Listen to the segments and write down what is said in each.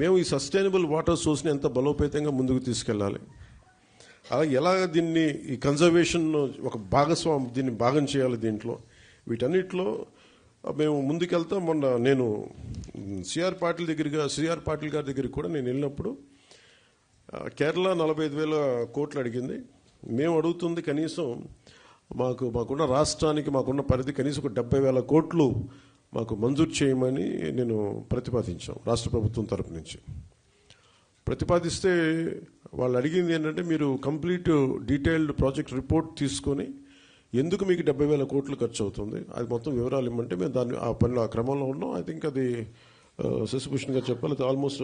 మేము ఈ sustainable water సోర్స్ని ఎంత బలోపేతంగా ముందుకు తీసుకెళ్ళాలి? అలాగే ఎలాగ దీన్ని ఈ కన్జర్వేషన్ ఒక భాగస్వామి దీన్ని భాగం చేయాలి దీంట్లో? వీటన్నిటిలో మేము ముందుకెళ్తాం. మొన్న నేను సిఆర్ పాటిల్ దగ్గరగా సిఆర్ పాటిల్ గారి దగ్గరికి కూడా నేను వెళ్ళినప్పుడు కేరళ నలభై ఐదు వేల కోట్లు అడిగింది. మేము అడుగుతుంది కనీసం మాకు మాకున్న రాష్ట్రానికి మాకున్న పరిధి కనీసం ఒక డెబ్బై వేల కోట్లు మాకు మంజూరు చేయమని నేను ప్రతిపాదించాం రాష్ట్ర ప్రభుత్వం తరపు నుంచి. ప్రతిపాదిస్తే వాళ్ళు అడిగింది ఏంటంటే మీరు కంప్లీట్ డీటెయిల్డ్ ప్రాజెక్ట్ రిపోర్ట్ తీసుకొని ఎందుకు మీకు డెబ్బై వేల కోట్లు ఖర్చు అవుతుంది? అది మొత్తం వివరాలు ఇవ్వమంటే మేము దాన్ని ఆ పనిలో ఆ క్రమంలో ఉన్నాం. ఐ థింక్ అది శశిభూషణ్ గారు చెప్పాలి అది ఆల్మోస్ట్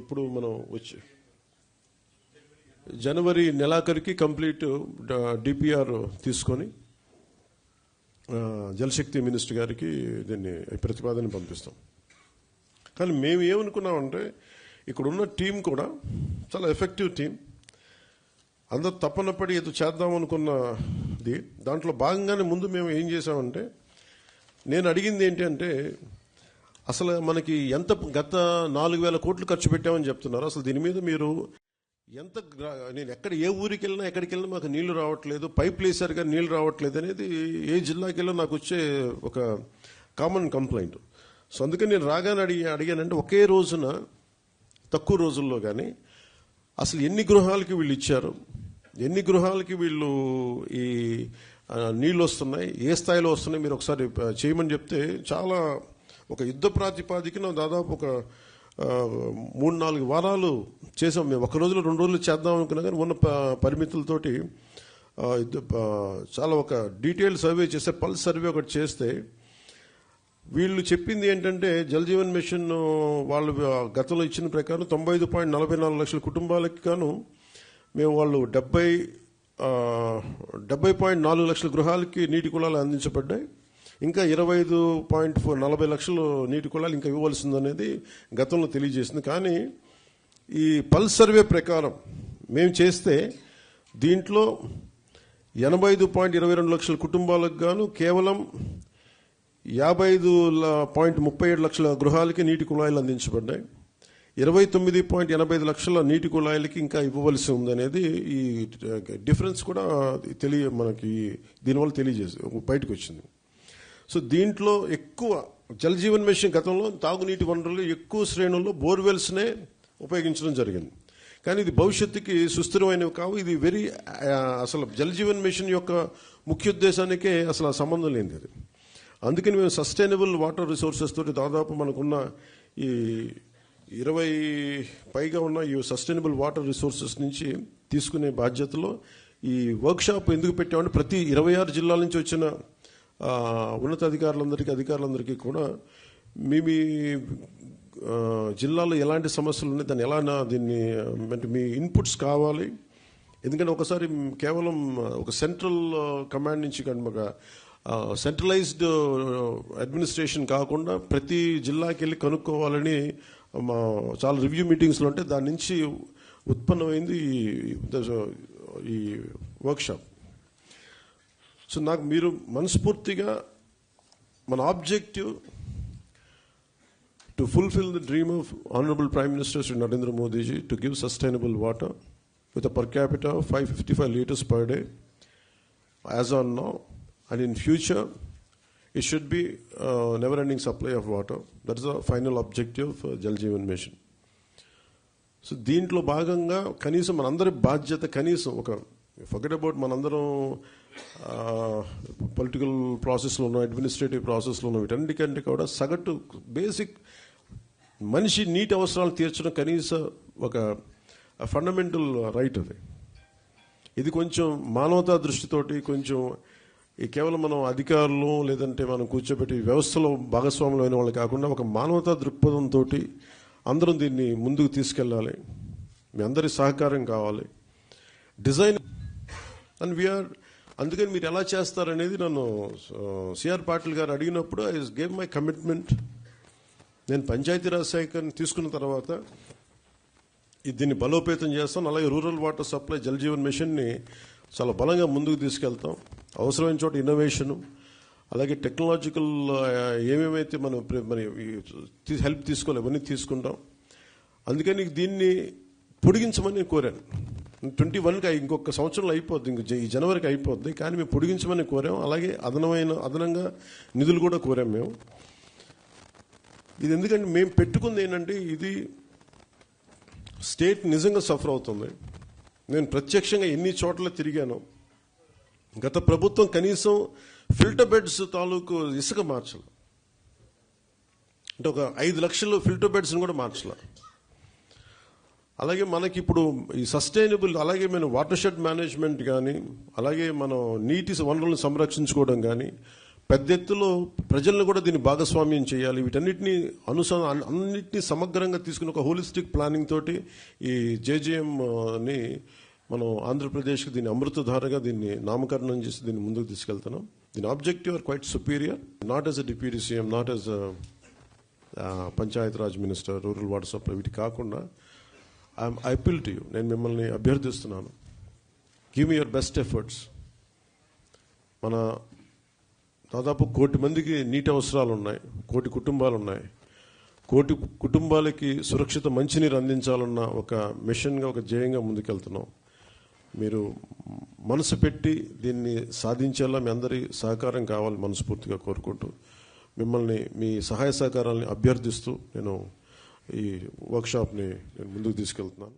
ఇప్పుడు మనం వచ్చి. జనవరి నెలాఖరికి కంప్లీట్ డిపిఆర్ తీసుకొని జలశక్తి మినిస్టర్ గారికి దీన్ని ప్రతిపాదన పంపిస్తాం. కానీ మేము ఏమనుకున్నామంటే ఇక్కడున్న టీం కూడా చాలా ఎఫెక్టివ్ టీం అందరు తప్పనప్పటి ఏదో చేద్దాం అనుకున్నది. దాంట్లో భాగంగానే ముందు మేము ఏం చేసామంటే నేను అడిగింది ఏంటి అంటే అసలు మనకి ఎంత గత నాలుగు వేల కోట్లు ఖర్చు పెట్టామని చెప్తున్నారు. అసలు దీని మీద మీరు ఎంత నేను ఎక్కడ ఏ ఊరికి వెళ్ళినా ఎక్కడికి వెళ్ళినా మాకు నీళ్ళు రావట్లేదు పైప్ లేసరిగా నీళ్ళు రావట్లేదు అనేది ఏ జిల్లాకి వెళ్ళినా నాకు వచ్చే ఒక కామన్ కంప్లైంట్ సో అందుకని నేను రాగానే అడిగి అడిగానంటే ఒకే రోజున తక్కువ రోజుల్లో కానీ అసలు ఎన్ని గృహాలకి వీళ్ళు ఇచ్చారు? ఎన్ని గృహాలకి వీళ్ళు ఈ నీళ్ళు వస్తున్నాయి ఏ స్థాయిలో వస్తున్నాయి? మీరు ఒకసారి చేయమని చెప్తే చాలా ఒక యుద్ధ ప్రాతిపాదికన దాదాపు ఒక మూడు నాలుగు వారాలు చేసాం మేము. ఒక రోజులో రెండు రోజులు చేద్దాం అనుకున్నా కానీ ఉన్న పరిమితులతోటి చాలా ఒక డీటెయిల్ సర్వే చేస్తే పల్స్ సర్వే ఒకటి చేస్తే వీళ్ళు చెప్పింది ఏంటంటే జలజీవన్ మిషన్ వాళ్ళు గతంలో ఇచ్చిన ప్రకారం తొంభై ఐదు పాయింట్ నలభై నాలుగు లక్షల కుటుంబాలకి గాను మేము వాళ్ళు డెబ్బై డెబ్బై పాయింట్ నాలుగు లక్షల గృహాలకి నీటి కుళాలు అందించబడ్డాయి. ఇంకా ఇరవై ఐదు పాయింట్ ఫోర్ నలభై లక్షలు నీటి కుళాలు ఇంకా ఇవ్వవలసిందనేది గతంలో తెలియజేసింది. కానీ ఈ పల్స్ సర్వే ప్రకారం మేము చేస్తే దీంట్లో ఎనభై ఐదు పాయింట్ ఇరవై రెండు లక్షల కుటుంబాలకు గాను కేవలం యాభై ఐదు పాయింట్ ముప్పై ఏడు లక్షల గృహాలకి నీటి కుళాయిలు అందించబడ్డాయి. ఇరవై తొమ్మిది పాయింట్ ఎనభై ఐదు లక్షల నీటి కుళాయిలకి ఇంకా ఇవ్వవలసి ఉందనేది ఈ డిఫరెన్స్ కూడా తెలియ మనకి దీనివల్ల తెలియజేసి బయటకు వచ్చింది. సో దీంట్లో ఎక్కువ జలజీవన్ మిషన్ గతంలో తాగునీటి వనరులు ఎక్కువ శ్రేణుల్లో బోర్వెల్స్నే ఉపయోగించడం జరిగింది. కానీ ఇది భవిష్యత్తుకి సుస్థిరమైనవి కావు. ఇది వెరీ అసలు జలజీవన్ మిషన్ యొక్క ముఖ్య ఉద్దేశానికే అసలు సంబంధం లేనిది అది. అందుకని మేము సస్టైనబుల్ వాటర్ రిసోర్సెస్ తోటి దాదాపు మనకున్న ఈ ఇరవై పైగా ఉన్న ఈ సస్టైనబుల్ వాటర్ రిసోర్సెస్ నుంచి తీసుకునే బాధ్యతలో ఈ వర్క్షాప్ ఎందుకు పెట్టామంటే ప్రతి ఇరవై ఆరు జిల్లాల నుంచి వచ్చిన ఉన్నతాధికారులందరికీ అధికారులందరికీ కూడా మీ మీ జిల్లాలో ఎలాంటి సమస్యలు ఉన్నాయి దాన్ని ఎలా దీన్ని అంటే మీ ఇన్పుట్స్ కావాలి. ఎందుకంటే ఒకసారి కేవలం ఒక సెంట్రల్ కమాండ్ నుంచి కానీ సెంట్రలైజ్డ్ అడ్మినిస్ట్రేషన్ కాకుండా ప్రతి జిల్లాకి వెళ్ళి కనుక్కోవాలని మా చాలా రివ్యూ మీటింగ్స్లో ఉంటే దాని నుంచి ఉత్పన్నమైంది ఈ- ఈ వర్క్షాప్. సో నాకు మీరు మనస్ఫూర్తిగా మన objective to fulfill the dream of Honorable Prime Minister Sri Narendra Modi ji to give sustainable water with a per capita of 555 liters per day as on now and in future it should be uh, never ending supply of water that is the final objective of uh, Jal Jeevan mission so దీంట్లో భాగంగా కనీసం మనందరి బాధ్యత కనీసం ఒక forget about మనందరం political ప్రాసెస్లో ఉన్నాం అడ్మినిస్ట్రేటివ్ ప్రాసెస్లో ఉన్నాం వీటన్నిటికంటే కూడా సగటు బేసిక్ మనిషి నీటి అవసరాలు తీర్చడం కనీస ఒక ఫండమెంటల్ రైట్ అది. ఇది కొంచెం మానవతా దృష్టితోటి కొంచెం ఈ కేవలం మనం అధికారులు లేదంటే మనం కూర్చోబెట్టి వ్యవస్థలో భాగస్వాములు అయిన వాళ్ళు కాకుండా ఒక మానవతా దృక్పథంతో అందరం దీన్ని ముందుకు తీసుకెళ్ళాలి. మీ అందరి సహకారం కావాలి. డిజైన్ అండ్ వీఆర్ అందుకని మీరు ఎలా చేస్తారనేది నన్ను సిఆర్ పాటిల్ గారు అడిగినప్పుడు ఐ గేవ్ మై కమిట్మెంట్ నేను పంచాయతీరాజ్ శాఖని తీసుకున్న తర్వాత దీన్ని బలోపేతం చేస్తాం. అలాగే rural water supply Jal Jeevan మిషన్ని చాలా బలంగా ముందుకు తీసుకెళ్తాం. అవసరమైన చోట ఇన్నోవేషను అలాగే టెక్నాలజికల్ ఏమేమైతే మనం మరి హెల్ప్ తీసుకోవాలి అవన్నీ తీసుకుంటాం. అందుకని దీన్ని పొడిగించమని కోరాను. ట్వంటీ వన్కి ఇంకొక సంవత్సరంలో అయిపోద్ది. ఇంక ఈ జనవరికి అయిపోద్ది. కానీ మేము పొడిగించమని కోరాం. అలాగే అదనమైన అదనంగా నిధులు కూడా కోరాం మేము. ఇది ఎందుకంటే మేము పెట్టుకుంది ఏంటంటే ఇది స్టేట్ నిజంగా సఫర్ అవుతుంది. నేను ప్రత్యక్షంగా ఎన్ని చోట్ల తిరిగాను గత ప్రభుత్వం కనీసం ఫిల్టర్ బెడ్స్ తాలూకు ఇసుక మార్చలే. అంటే ఒక ఐదు లక్షలు ఫిల్టర్ బెడ్స్ని కూడా మార్చలే. అలాగే మనకి ఇప్పుడు ఈ సస్టైనబుల్ అలాగే మనం వాటర్ షెడ్ మేనేజ్మెంట్ కానీ అలాగే మనం నీటి వనరులను సంరక్షించుకోవడం కానీ పెద్ద ఎత్తులో ప్రజలను కూడా దీన్ని భాగస్వామ్యం చేయాలి. వీటన్నిటిని అనుస అన్నిటినీ సమగ్రంగా తీసుకుని ఒక హోలిస్టిక్ ప్లానింగ్ తోటి ఈ జేజేఎంని మనం ఆంధ్రప్రదేశ్కి దీన్ని అమృతధారగా దీన్ని నామకరణం చేసి దీన్ని ముందుకు తీసుకెళ్తున్నాం. దీని objective are quite superior. Not as a deputy CM not as panchayat raj minister rural water supply వీటి కాకుండా ఐ ఐపీల్ టు యూ నేను మిమ్మల్ని అభ్యర్థిస్తున్నాను. Give me your best efforts మన దాదాపు కోటి మందికి నీటి అవసరాలు ఉన్నాయి. కోటి కుటుంబాలు ఉన్నాయి. కోటి కుటుంబాలకి సురక్షిత మంచినీరు అందించాలన్న ఒక మిషన్గా ఒక ధ్యేయంగా ముందుకెళ్తున్నాం. మీరు మనసు పెట్టి దీన్ని సాధించేలా మీ అందరి సహకారం కావాలి మనస్ఫూర్తిగా కోరుకుంటూ. మిమ్మల్ని మీ సహాయ సహకారాలని అభ్యర్థిస్తూ నేను ఈ వర్క్షాప్ని నేను ముందుకు తీసుకెళ్తున్నాను.